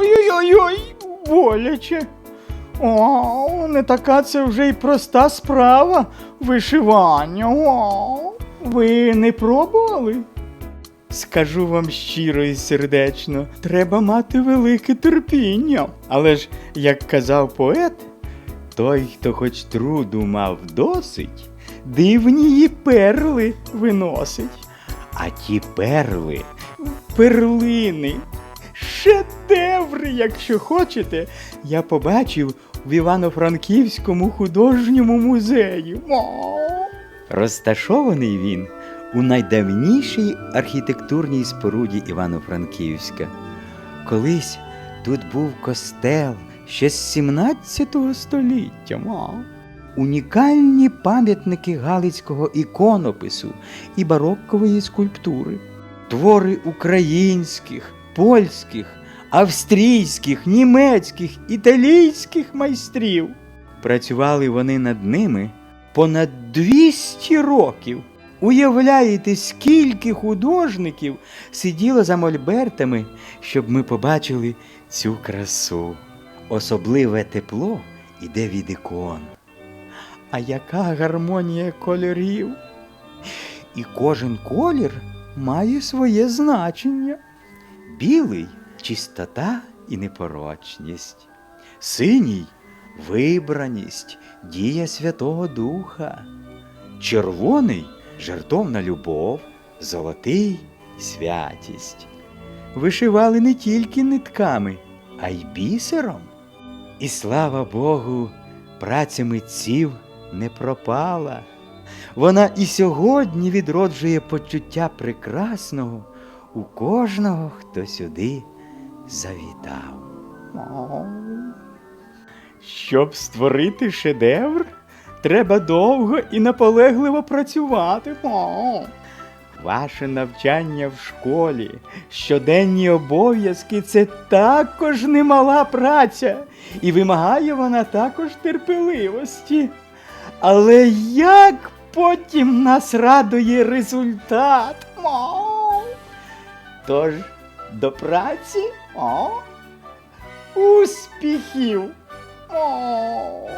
Ой-ой, боляче. О, не така це вже й проста справа вишивання. О, ви не пробували? Скажу вам щиро і сердечно, треба мати велике терпіння. Але ж, як казав поет, той, хто хоч труду мав досить, дивні її перли виносить. А ті перли, перлини, шедеври, якщо хочете, я побачив в Івано-Франківському художньому музеї. Розташований він у найдавнішій архітектурній споруді Івано-Франківська. Колись тут був костел ще з 17 століття. Унікальні пам'ятники галицького іконопису і бароккової скульптури, твори українських, польських, австрійських, німецьких, італійських майстрів. Працювали вони над ними понад 200 років. Уявляєте, скільки художників сиділо за мольбертами, щоб ми побачили цю красу. Особливе тепло іде від ікон. А яка гармонія кольорів? І кожен колір має своє значення. Білий чистота і непорочність, синій вибраність, дія Святого Духа, червоний жертовна любов, золотий святість. Вишивали не тільки нитками, а й бісером. І слава Богу, праця митців не пропала. Вона і сьогодні відроджує почуття прекрасного у кожного, хто сюди завітав. Щоб створити шедевр, треба довго і наполегливо працювати. Ваше навчання в школі, щоденні обов'язки це також немала праця, і вимагає вона також терпеливості. Але як потім нас радує результат? Тож до праці о, успіхів! О!